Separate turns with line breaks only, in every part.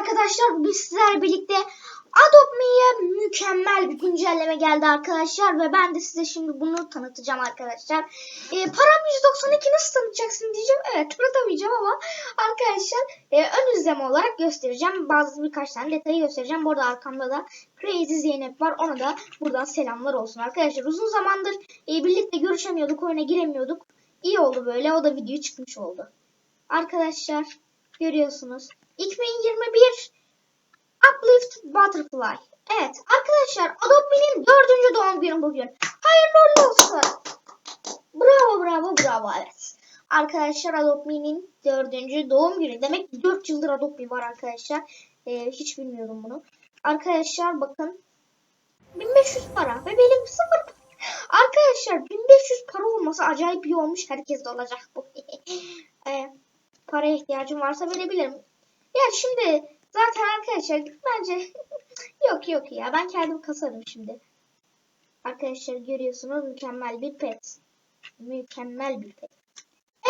arkadaşlar. Bugün sizlerle birlikte Adopt Me'ye mükemmel bir güncelleme geldi arkadaşlar. Ve ben de size şimdi bunu tanıtacağım arkadaşlar. Ee, param 192 nasıl tanıtacaksın diyeceğim. Evet tanıtamayacağım ama arkadaşlar e, ön izleme olarak göstereceğim. Bazı birkaç tane detayı göstereceğim. Bu arada arkamda da Crazy Zeynep var. Ona da buradan selamlar olsun arkadaşlar. Uzun zamandır e, birlikte görüşemiyorduk. Oyuna giremiyorduk. İyi oldu böyle. O da video çıkmış oldu. Arkadaşlar görüyorsunuz. 2021 Uplift Butterfly. Evet arkadaşlar Adopt Me'nin dördüncü doğum günü bugün. Hayırlı olsun. Bravo bravo bravo evet. Arkadaşlar Adopt Me'nin dördüncü doğum günü. Demek ki 4 yıldır Adopt Me var arkadaşlar. Ee, hiç bilmiyordum bunu. Arkadaşlar bakın. 1500 para ve benim sıfır. Arkadaşlar 1500 para olması acayip iyi olmuş. Herkes de olacak bu. Paraya ihtiyacım varsa verebilirim. Ya şimdi zaten arkadaşlar bence yok yok ya ben kendim kasarım şimdi. Arkadaşlar görüyorsunuz mükemmel bir pet. Mükemmel bir pet.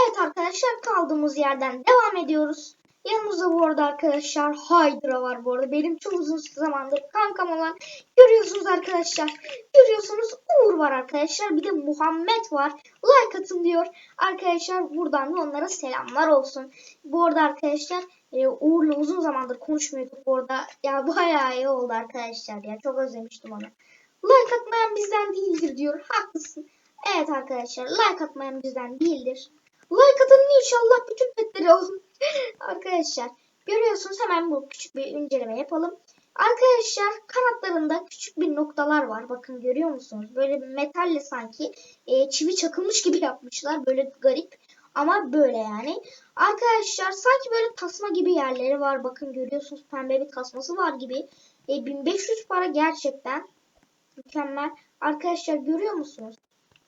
Evet arkadaşlar kaldığımız yerden devam ediyoruz. Yanımızda bu arada arkadaşlar Hydra var bu arada. Benim çok uzun zamandır kankam olan görüyorsunuz arkadaşlar. Görüyorsunuz Uğur var arkadaşlar. Bir de Muhammed var. Like atın diyor. Arkadaşlar buradan da onlara selamlar olsun. Bu arada arkadaşlar e, Uğur'la uzun zamandır konuşmuyorduk bu arada. Ya bayağı iyi oldu arkadaşlar ya. Çok özlemiştim onu. Like atmayan bizden değildir diyor. Haklısın. Evet arkadaşlar like atmayan bizden değildir. Like atın inşallah bütün petleri olsun. arkadaşlar görüyorsunuz hemen bu küçük bir inceleme yapalım. Arkadaşlar kanatlarında küçük bir noktalar var. Bakın görüyor musunuz? Böyle metalle sanki e, çivi çakılmış gibi yapmışlar. Böyle garip ama böyle yani. Arkadaşlar sanki böyle tasma gibi yerleri var. Bakın görüyorsunuz pembe bir tasması var gibi. E, 1500 para gerçekten mükemmel. Arkadaşlar görüyor musunuz?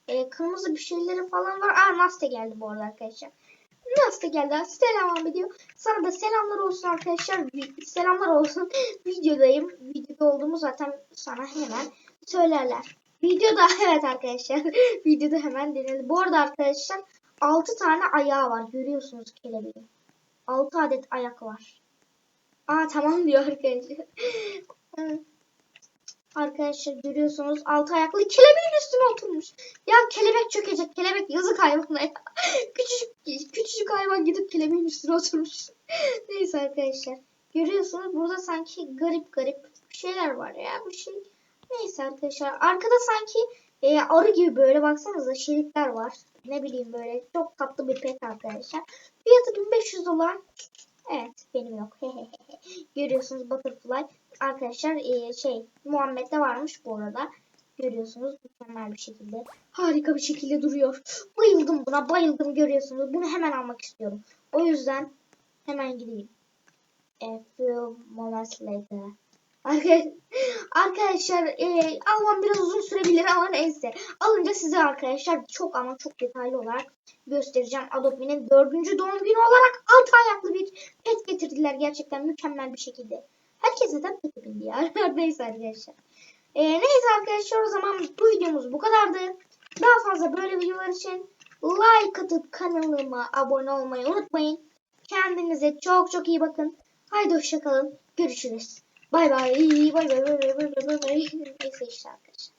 E, kırmızı bir şeyleri falan var. Aa Nasta geldi bu arada arkadaşlar. Nasta geldi. Selam ediyor. Sana da selamlar olsun arkadaşlar. Selamlar olsun. Videodayım. Videoda olduğumu zaten sana hemen söylerler. Videoda evet arkadaşlar. Videoda hemen denildi. Bu arada arkadaşlar 6 tane ayağı var. Görüyorsunuz kelebeğin. 6 adet ayak var. Aa tamam diyor arkadaşlar. Arkadaşlar görüyorsunuz altı ayaklı kelebeğin üstüne oturmuş. Ya kelebek çökecek. Kelebek yazık hayvana ya. küçücük, küçücük hayvan gidip kelebeğin üstüne oturmuş. Neyse arkadaşlar. Görüyorsunuz burada sanki garip garip bir şeyler var ya. Bu şey. Neyse arkadaşlar. Arkada sanki e, arı gibi böyle baksanıza şeritler var. Ne bileyim böyle çok tatlı bir pet arkadaşlar. Fiyatı 1500 dolar. Evet benim yok. Görüyorsunuz Butterfly. Arkadaşlar e, şey Muhammed'de varmış bu arada. Görüyorsunuz mükemmel bir şekilde. Harika bir şekilde duruyor. Bayıldım buna bayıldım görüyorsunuz. Bunu hemen almak istiyorum. O yüzden hemen gideyim. A few moments later. Arka- Arkadaşlar e, almam biraz uzun sürebilir ama neyse. Alınca size arkadaşlar çok ama çok detaylı olarak göstereceğim. Adopt Me'nin dördüncü doğum günü olarak altı ayaklı bir pet getirdiler. Gerçekten mükemmel bir şekilde. Herkes neden pet bindi ya? neyse arkadaşlar. E, neyse arkadaşlar o zaman bu videomuz bu kadardı. Daha fazla böyle videolar için like atıp kanalıma abone olmayı unutmayın. Kendinize çok çok iyi bakın. Haydi hoşçakalın. Görüşürüz. Bay bay. Bay bay bay bay bay bay bay. Neyse işte arkadaşlar.